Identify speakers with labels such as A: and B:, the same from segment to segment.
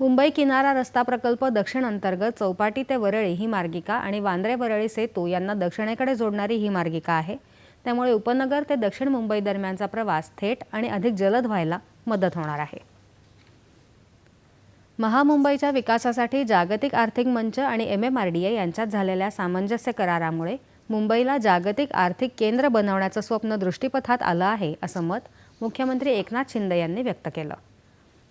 A: मुंबई किनारा रस्ता प्रकल्प दक्षिण अंतर्गत चौपाटी ते वरळी ही मार्गिका आणि वांद्रे वरळी सेतू यांना दक्षिणेकडे जोडणारी ही मार्गिका आहे. त्यामुळे उपनगर ते दक्षिण मुंबई दरम्यानचा प्रवास थेट आणि अधिक जलद व्हायला मदत होणार आहे. महामुंबईच्या विकासासाठी जागतिक आर्थिक मंच आणि M M R D A यांच्यात झालेल्या सामंजस्य करारामुळे मुंबईला जागतिक आर्थिक केंद्र बनवण्याचं स्वप्न दृष्टीपथात आलं आहे असं मत मुख्यमंत्री एकनाथ शिंदे यांनी व्यक्त केलं.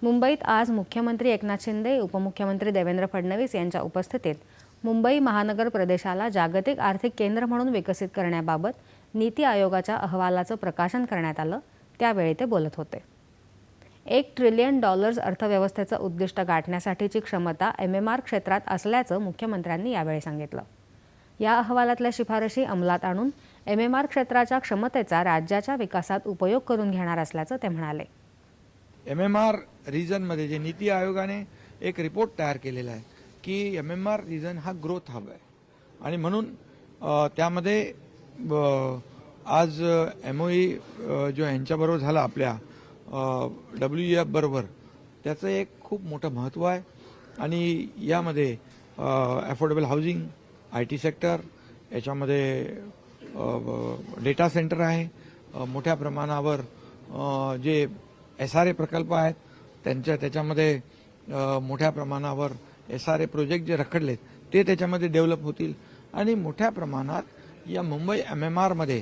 A: मुंबईत आज मुख्यमंत्री एकनाथ शिंदे उपमुख्यमंत्री देवेंद्र फडणवीस यांच्या उपस्थितीत मुंबई महानगर प्रदेशाला जागतिक आर्थिक केंद्र म्हणून विकसित करण्याबाबत नीती आयोगाच्या अहवालाचं प्रकाशन करण्यात आलं त्यावेळी ते बोलत होते. एक ट्रिलियन डॉलर्स अर्थव्यवस्थेचं उद्दिष्ट गाठण्यासाठीची क्षमता एम एम आर क्षेत्रात असल्याचं मुख्यमंत्र्यांनी यावेळी सांगितलं. या अहवालातल्या शिफारशी अंमलात आणून एम एम आर क्षेत्राच्या क्षमतेचा राज्याच्या विकासात उपयोग करून घेणार असल्याचं ते म्हणाले.
B: एम एम आर रिजनमध्ये जे नीती आयोगाने एक रिपोर्ट तयार केलेला आहे की एम एम आर रिजन हा ग्रोथ हब आहे. आणि म्हणून त्यामध्ये आज एम ओ जो यांच्याबरोबर झाला आपल्या डब्ल्यू एफ बरोबर त्याचं एक खूप मोठं महत्त्व आहे. आणि यामध्ये affordable housing I T sector याच्यामध्ये डेटा सेंटर आहे. मोठ्या प्रमाणावर जे एस आर ए प्रकल्प आहेत. त्यांच्या त्याच्यामध्ये मोठ्या प्रमाणावर एस आर ए प्रोजेक्ट जे रखडलेत ते त्याच्यामध्ये डेव्हलप होतील. आणि मोठ्या प्रमाणात या मुंबई एम एम आरमध्ये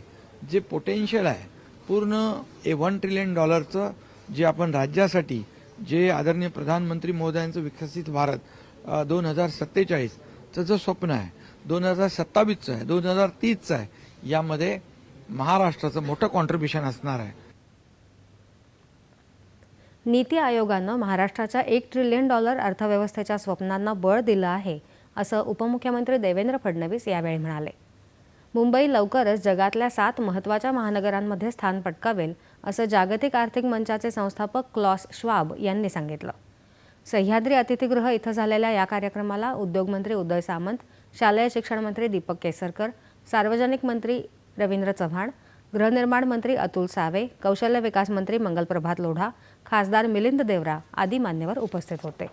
B: जे पोटेन्शियल आहे पूर्ण ए वन ट्रिलियन डॉलरचं जे आपण राज्यासाठी जे आदरणीय प्रधानमंत्री महोदयांचं विकसित भारत दोन हजार सत्तेचाळीसचं जो स्वप्न आहे दोन हजार सत्तावीसचं आहे दोन हजार तीसचं आहे यामध्ये महाराष्ट्राचं मोठं कॉन्ट्रीब्युशन असणार आहे.
A: नीती आयोगानं महाराष्ट्राच्या एक ट्रिलियन डॉलर अर्थव्यवस्थेच्या स्वप्नांना बळ दिलं आहे असं उपमुख्यमंत्री देवेंद्र फडणवीस यावेळी म्हणाले. मुंबई लवकरच जगातल्या सात महत्त्वाच्या महानगरांमध्ये स्थान पटकावेल असं जागतिक आर्थिक मंचाचे संस्थापक क्लॉस श्वाब यांनी सांगितलं. सह्याद्री अतिथीगृह इथं झालेल्या या कार्यक्रमाला उद्योगमंत्री उदय सामंत शालेय शिक्षण मंत्री दीपक केसरकर सार्वजनिक मंत्री रवींद्र चव्हाण गृहनिर्माण मंत्री अतुल सावे कौशल्य विकास मंत्री मंगलप्रभात लोढा खासदार मिलिंद देवरा आदी मान्यवर उपस्थित होते.